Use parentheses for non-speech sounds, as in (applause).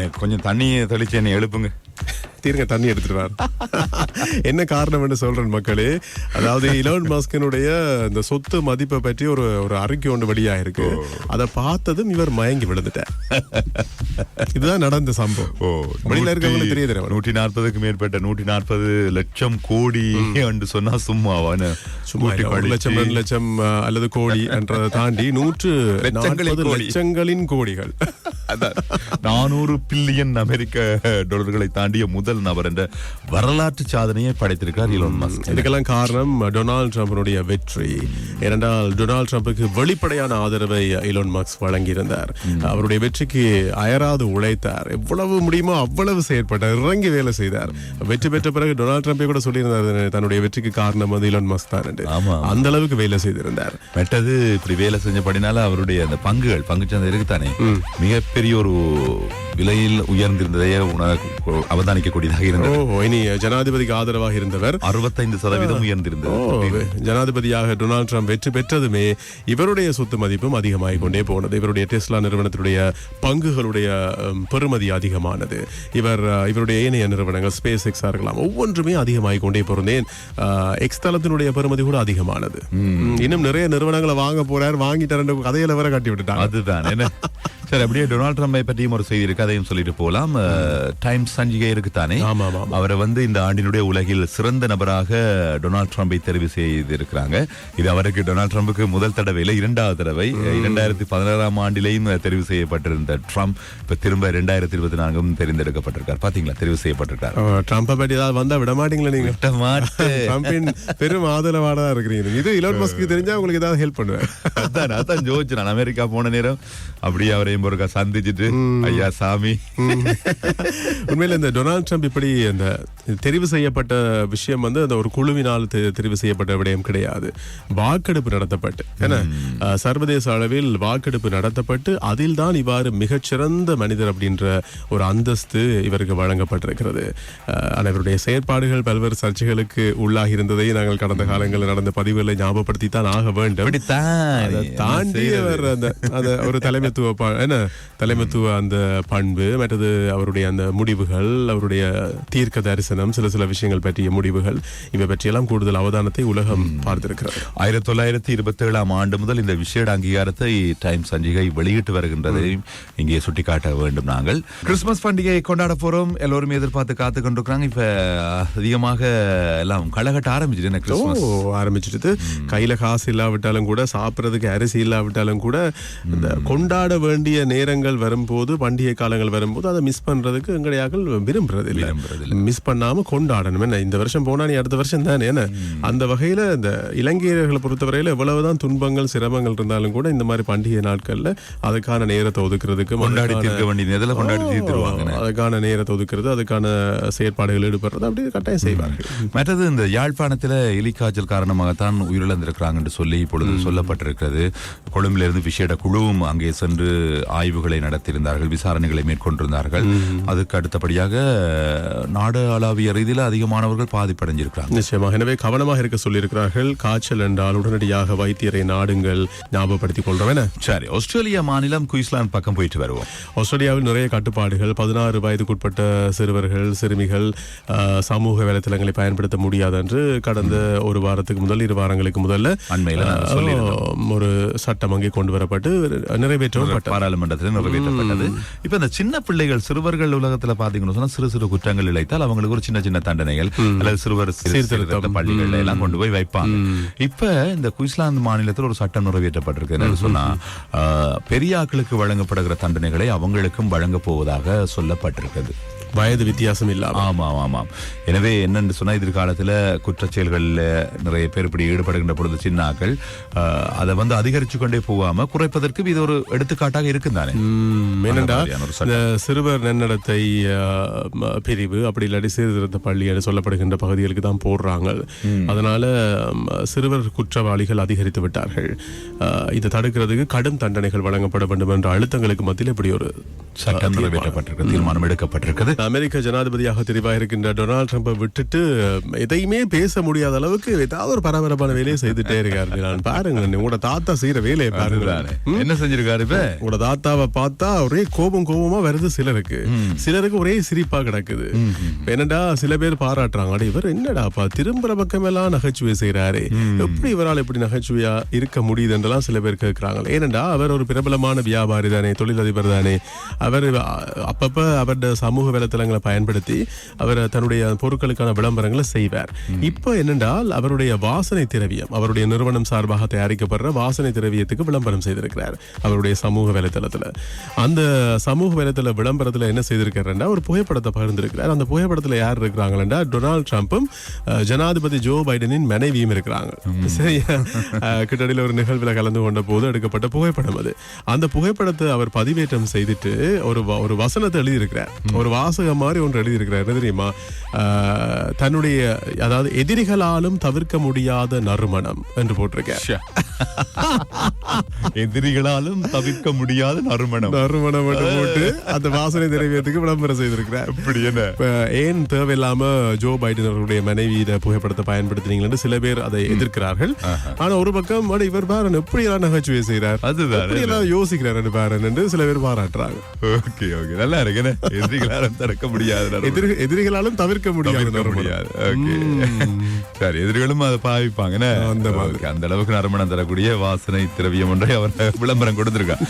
எனக்கு கொஞ்சம் தண்ணியை தெளிச்சு என்னை எழுப்புங்க. தீருங்க தண்ணி எடுத்துட்டு என்ன காரணம்னு சொல்றேன் மக்களே. அதாவது இலவன் மாஸ்கனுடைய இந்த சொத்து மதிப்பை பற்றி ஒரு ஒரு அறிக்கை ஒன்று வெளியாயிருக்கு. அதை பார்த்ததும் இவர் மயங்கி விழுந்துட்டார். இதுதான் நடந்த சம்பவம். ஓ வெளியில இருக்கவங்களுக்கு தெரிய தெரியும் நூற்றி நாற்பதுக்கு மேற்பட்ட நூற்றி நாற்பது லட்சம் கோடி என்று சொன்னா சும்மாவான? சும்மா ஒரு லட்சம் ரெண்டு லட்சம் அல்லது கோடி என்றதை தாண்டி நூற்று. லட்சங்களின் கோடிகள். நானூறு பில்லியன் அமெரிக்க டாலர்களை தாண்டிய முதல் நபர் என்ற வரலாற்று சாதனையை படைத்திருக்கிறார் இலோன் மஸ்க் இதுக்கெல்லாம் காரணம் டொனால்ட் ட்ரம்பினுடைய வெற்றி. ஏனென்றால் டொனால்ட் ட்ரம்புக்கு வெளிப்படையான ஆதரவை இலோன் மார்க்ஸ் வழங்கியிருந்தார். அவருடைய வெற்றிக்கு அயராது உழைத்தார். எவ்வளவு முடியுமோ அவ்வளவு செயற்பட்டார் இறங்கி வேலை செய்தார். வெற்றி பெற்ற பிறகு டொனால்ட் ட்ரம்பே கூட சொல்லியிருந்தார் தன்னுடைய வெற்றிக்கு காரணம் வந்து இலோன் மாஸ்க் தான். அந்த அளவுக்கு வேலை செய்திருந்தார். மெட்டது இப்படி வேலை செஞ்சபடினால அவருடைய அந்த பங்குகள் பங்குச்சந்தை இருக்குதானே? மிகப்பெரிய ஒரு விலையில் உயர்ந்திருந்ததையே அவதானிக்கக்கூடியதாக இருந்தது. இனி ஜனாதிபதிக்கு ஆதரவாக இருந்தவர். அறுபத்தைந்து சதவீதம் உயர்ந்திருந்தது. ஜனாதிபதியாக டொனால்ட் ட்ரம்ப் வெற்றி பெற்றதுமே இவருடைய சொத்து மதிப்பும் அதிகமாகிக் கொண்டே போனது. இவருடைய டெஸ்லா நிறுவனத்தினுடைய பங்குகளுடைய பெறுமதி அதிகமானது. இவர் இவருடைய ஏனைய நிறுவனங்கள் ஸ்பேஸ் எக்ஸா இருக்கலாம் ஒவ்வொன்றுமே அதிகமாகிக் கொண்டே போறேன் எக்ஸ் தளத்தினுடைய பெறுமதி கூட அதிகமானது. இன்னும் நிறைய நிறுவனங்களை வாங்க போறார் வாங்கிட்டார் கதையில வேற கட்டி விட்டுட்டாங்க. அதுதான். என்ன? (laughs) சரி அப்படியே டொனால்ட் ட்ரம்பை பற்றியும் ஒரு செய்தி இருக்கு அதையும் சொல்லிட்டு போலாம். டைம்ஸ் சஞ்சிகை ஆமா, ஆமா. அவரை வந்து இந்த ஆண்டினுடைய உலகில் சிறந்த நபராக டொனால்ட் ட்ரம்பை தெரிவு செய்திருக்கிறாங்க. இது அவருக்கு டொனால்ட் ட்ரம்புக்கு முதல் தடவையில இரண்டாவது தடவை. இரண்டாயிரத்தி பதினாறாம் ஆண்டிலேயும் தெரிவு செய்யப்பட்டிருந்த ட்ரம்ப் இப்ப திரும்ப இரண்டாயிரத்தி இருபத்தி நான்கும் தெரிந்தெடுக்கப்பட்டிருக்கார். பாத்தீங்களா? தெரிவு செய்யப்பட்டிருக்கார். அஹ், ட்ரம்பை பற்றி ஏதாவது வந்தா விட மாட்டீங்களா நீங்க? விட்ட மாட்டேன். (laughs) பெரும் ஆதரவாளரா இருக்கிறீங்க. இது இலவன் மஸ்க்கு தெரிஞ்சா உங்களுக்கு ஏதாவது ஹெல்ப் பண்ணுவேன். அதான் அதான் ஜோதிச்சு நான் அமெரிக்கா போன நேரம் அப்படியே ஒருக்கா சந்திச்சுட்டு. ஐயா சாமி. (laughs) உண்மையில இந்த டொனால்ட் ட்ரம்ப் இப்படி இந்த தெரிவு செய்யப்பட்ட விஷயம் வந்து அந்த ஒரு குழுவினால் தெரிவு செய்யப்பட்ட விடயம் கிடையாது. வாக்கெடுப்பு நடத்தப்பட்டு ஏன்னா சர்வதேச அளவில் வாக்கெடுப்பு நடத்தப்பட்டு அதில் தான் இவ்வாறு மிகச்சிறந்த மனிதர் அப்படின்ற ஒரு அந்தஸ்து இவருக்கு வழங்கப்பட்டிருக்கிறது. இவருடைய செயற்பாடுகள் பல்வேறு சர்ச்சைகளுக்கு உள்ளாகி இருந்ததை நாங்கள் கடந்த காலங்களில் நடந்த பதிவுகளை ஞாபகப்படுத்தி தான் ஆக வேண்டும். தாண்டி அவர் அந்த அந்த ஒரு தலைமைத்துவ என்ன தலைமைத்துவ அந்த பண்பு மற்றது அவருடைய அந்த முடிவுகள் அவருடைய தீர்க்க தரிசனம் சில சில விஷயங்கள் பற்றிய முடிவுகள் இவை பற்றியெல்லாம் கூடுதல் அவதானத்தை உலகம் பார்த்திருக்கிறது. ஆயிரத்தி தொள்ளாயிரத்தி இருபத்தி ஏழாம் ஆண்டு முதல் இந்த விசேட அங்கீகாரத்தை டைம் சஞ்சிகை வெளியிட்டு வருகின்றதை இங்கே சுட்டிக்காட்ட வேண்டும் நாங்கள். கிறிஸ்துமஸ் பண்டிகையை கொண்டாட போறோம். எல்லோருமே எதிர்பார்த்து காத்து கொண்டிருக்கிறாங்க இப்ப அதிகமாக எல்லாம் களகட்ட ஆரம்பிச்சிட்டு கிறிஸ்துமஸ்? ஆரம்பிச்சிட்டு கையில காசு இல்லாவிட்டாலும் கூட சாப்பிடறதுக்கு அரிசி இல்லாவிட்டாலும் கூட இந்த கொண்டாட வேண்டிய நேரங்கள் வரும்போது பண்டிகை காலங்கள் வரும்போது அதை மிஸ் பண்றதுக்கு எங்கடையாக்கள் விரும்புறது இல்ல மிஸ் பண்ணாம கொண்டாடணும். என்ன இந்த வருஷம் போனா நீ அடுத்த வருஷம் தானே? என்ன? அந்த வகையில இந்த இலங்கையர்களை பொறுத்தவரையில எவ்வளவுதான் துன்பங்கள் சிரமங்கள் இருந்தாலும் கூட இந்த மாதிரி பண்டிகை நாட்கள்ல அதுக்கான நேரத்தை ஒதுக்குறதுக்கு கொண்டாடி தீர்க்க வேண்டிய கொண்டாடி தீர்த்துருவாங்க? அதுக்கான நேரத்தை ஒதுக்குறது அதுக்கான செயற்பாடுகள் ஈடுபடுறது அப்படி கட்டாயம் செய்வார்கள். மற்றது இந்த யாழ்ப்பாணத்தில் எலிக்காய்ச்சல் காரணமாகத்தான் உயிரிழந்திருக்கிறாங்க என்று சொல்லி இப்பொழுது சொல்லப்பட்டிருக்கிறது. கொழும்பிலிருந்து இருந்து விசேட குழுவும் அங்கே சென்று ஆய்வுகளை நடத்தியிருந்தார்கள் விசாரணைகளை மேற்கொண்டிருந்தார்கள். அதுக்கு அடுத்தபடியாக நாடு அளவிய ரீதியில் அதிகமானவர்கள் பாதிப்படைஞ்சிருக்கிறாங்க. நிச்சயமாக. எனவே கவனமாக இருக்க சொல்லியிருக்கிறார்கள். காய்ச்சல் என்றால் உடனடியாக வைத்தியரை நாடுங்கள் ஞாபகப்படுத்திக் கொள்றோம் சரி ஆஸ்திரேலியா மாநிலம் குயிஸ்லாந்து பக்கம் போயிட்டு வருவோம். ஆஸ்திரேலியாவில் நிறைய கட்டுப்பாடுகள். பதினாறு வயதுக்குட்பட்ட சிறுவர்கள் சிறுமிகள் சமூக வலைத்தளங்களை பயன்படுத்த முடியாது என்று கடந்த ஒரு வாரத்துக்கு முதல் இரு வாரங்களுக்கு முதல்ல. ஒரு சட்டம் அங்கே கொண்டு வரப்பட்டு நிறைவேற்றவும் பட்டது பாராளுமன்றத்தில் நிறைவேற்றப்பட்டது இப்ப இந்த சின்ன பிள்ளைகள் சிறுவர்கள் உலகத்துல பாத்தீங்கன்னு சொன்னா சிறு சிறு குற்றங்கள் இழைத்தால் அவங்களுக்கு ஒரு சின்ன சின்ன தண்டனைகள் அல்லது சிறுவர் சீர்- சீர்திருத்த பள்ளிகள்ல எல்லாம் கொண்டு போய் வைப்பாங்க. இப்ப இந்த குயிஸ்லாந்து மாநிலத்தில் ஒரு சட்டம் நிறைவேற்றப்பட்டிருக்கு. என்னன்னு சொன்னா ஆஹ், பெரிய ஆட்களுக்கு வழங்கப்படுகிற தண்டனைகளை அவங்களுக்கும் வழங்க போவதாக சொல்லப்பட்டிருக்கிறது. வயது வித்தியாசம் இல்லாம. ஆமாம் ஆமாம். எனவே என்னன்னு சொன்னா எதிர்காலத்துல குற்றச் செயல்களில் நிறைய பேர் இப்படி ஈடுபடுகின்ற பொழுது சின்னாக்கள் அதை வந்து அதிகரிச்சு கொண்டே போகாம குறைப்பதற்கு இது ஒரு எடுத்துக்காட்டாக இருக்கும் தானே ம், ஏனென்றா மாதிரியான ஒரு சட்டம். இந்த சிறுவர் நன்னடத்தை பிரிவு அப்படி இல்லாட்டி சீர்திருத்த பள்ளி என்று சொல்லப்படுகின்ற பகுதிகளுக்கு தான் போடுறாங்க. அதனால சிறுவர் குற்றவாளிகள் அதிகரித்து விட்டார்கள். இதை தடுக்கிறதுக்கு கடும் தண்டனைகள் வழங்கப்பட வேண்டும் என்ற அழுத்தங்களுக்கு மத்தியில் இப்படி ஒரு சட்டம் நிறைவேற்றப்பட்டிருக்கு தீர்மானம் எடுக்கப்பட்டிருக்கிறது. அமெரிக்க ஜனாதிபதியாக தெரிவாக இருக்கின்ற டொனால்ட் ட்ரம்பை விட்டுட்டு எதையுமே பேச முடியாத அளவுக்கு ஏதாவது ஒரு பரபரப்பான வேலையை செய்துட்டே இருக்காரு நான் பாருங்க உங்களோட தாத்தா செய்யற வேலையை பாருங்க. என்ன செஞ்சிருக்காரு இப்ப? உங்களோட தாத்தாவை பார்த்தா ஒரே கோபம் கோபமா வருது சிலருக்கு. சிலருக்கு ஒரே சிரிப்பா கிடக்குது. என்னடா சில பேர் பாராட்டுறாங்க இவர் என்னடாப்பா திரும்புற பக்கம் எல்லாம் நகைச்சுவை செய்யறாரு எப்படி இவரால் இப்படி நகைச்சுவையா இருக்க முடியுது என்றெல்லாம் சில பேர் கேட்கிறாங்க ஏனென்றா அவர் ஒரு பிரபலமான வியாபாரி தானே தொழிலதிபர் தானே. அவர் அப்பப்ப அவருடைய சமூக வலைத்தளங்களை பயன்படுத்தி அவர் தன்னுடைய பொருட்களுக்கான விளம்பரங்களை செய்வார். இப்போ என்னென்றால் அவருடைய வாசனை திரவியம் அவருடைய நிறுவனம் சார்பாக தயாரிக்கப்படுற வாசனை திரவியத்துக்கு விளம்பரம் செய்திருக்கிறார் அவருடைய சமூக வலைத்தளத்துல. அந்த சமூக வலைத்தள விளம்பரத்துல என்ன செய்திருக்காருன்னா ஒரு புகைப்படத்தை பகிர்ந்திருக்கிறார். அந்த புகைப்படத்துல யார் இருக்கிறாங்கன்னா டொனால்ட் ட்ரம்ப்பும் ஜனாதிபதி ஜோ பைடனின் மனைவியும் இருக்கிறாங்க. சரியா? கிட்டடியில ஒரு நிகழ்வில் கலந்து கொண்ட போது எடுக்கப்பட்ட புகைப்படம் அது. அந்த புகைப்படத்தை அவர் பதிவேற்றம் செய்துட்டு ஒரு ஒரு வசனத்தை எழுதியிருக்கிறார். ஒரு வாசகம் மாதிரி ஒன்று எழுதியிருக்கிறார். என்ன தெரியுமா? தன்னுடைய அதாவது எதிரிகளாலும் தவிர்க்க முடியாத நறுமணம் என்று போட்டிருக்கார். ஷே. எதிரிகளாலும் தவிர்க்க முடியாத நறுமணம். நறுமணம் போட்டு அந்த வாசனை திரவியத்துக்கு விளம்பரம் செய்திருக்கிறார். இப்படி என்ன? ஏன் தேவையில்லாம ஜோ பைடன் அவர்களுடைய மனைவியிட புகைப்படத்தை பயன்படுத்தினீங்கன்னு சில பேர் அதை எதிர்க்கிறார்கள். ஆனா ஒரு பக்கம் இவர் பாரு எப்படி எல்லாம் நகைச்சுவை செய்கிறார் அதுதான். யோசிக்கிறார் பாரு என்று சில பேர் பாராட்டுறாங்க. Okay okay. நல்லா இருக்கு என்ன? எதிரிகளாலும் தடுக்க முடியாத எதிரிகளாலும் தவிர்க்க முடியாது. முடியாது. ஓகே. சரி எதிரிகளும் அதை பாவிப்பாங்க என்ன? அந்த அளவுக்கு நறுமணம் தரக்கூடிய வாசனை திரவியம் ஒன்றை அவர் விளம்பரம் கொடுத்திருக்கார்.